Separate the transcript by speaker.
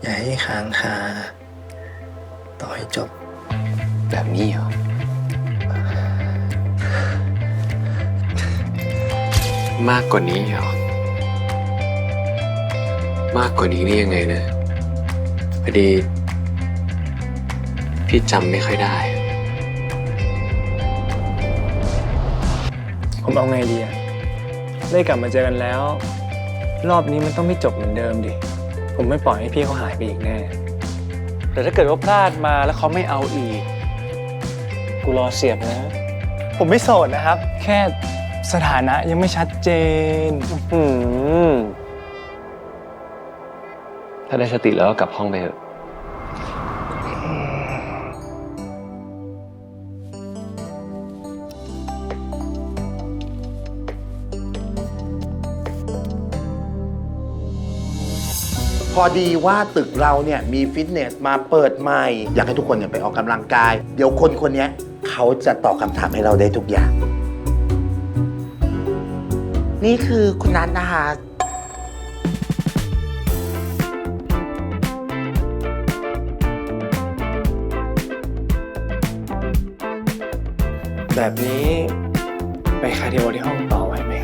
Speaker 1: อย่าให้ค้างคาต่อให้จบ
Speaker 2: แบบนี้เหรอ มากกว่านี้เหรอ มากกว่านี้นี่ยังไงนะพอดี พี่จำไม่ค่อยได้
Speaker 3: ผมเอาไงดีอะได้กลับมาเจอกันแล้ว รอบนี้มันต้องไม่จบเหมือนเดิมดิ ผมไม่ปล่อยให้พี่เขาหายไปอีกแน่ แต่ถ้าเกิดว่าพลาดมาแล้วเขาไม่เอาอีก กูรอเสียบนะ ผมไม่โสดนะครับ แค่สถานะยังไม่ชัดเจน
Speaker 2: อืมถ้าได้สติแล้วก็กลับห้องไปเถอะ
Speaker 4: พอดีว่าตึกเราเนี่ยมีฟิตเนสมาเปิดใหม่ อยากให้ทุกคนเนี่ยไปออกกำลังกาย เดี๋ยวคนคนเนี้ยเขาจะตอบคำถามให้เราได้ทุกอย่าง นี่คือคุณนัทนะคะ
Speaker 3: แบบนี้ไปคาร์ดิโอที่ห้องต่อไหวไหม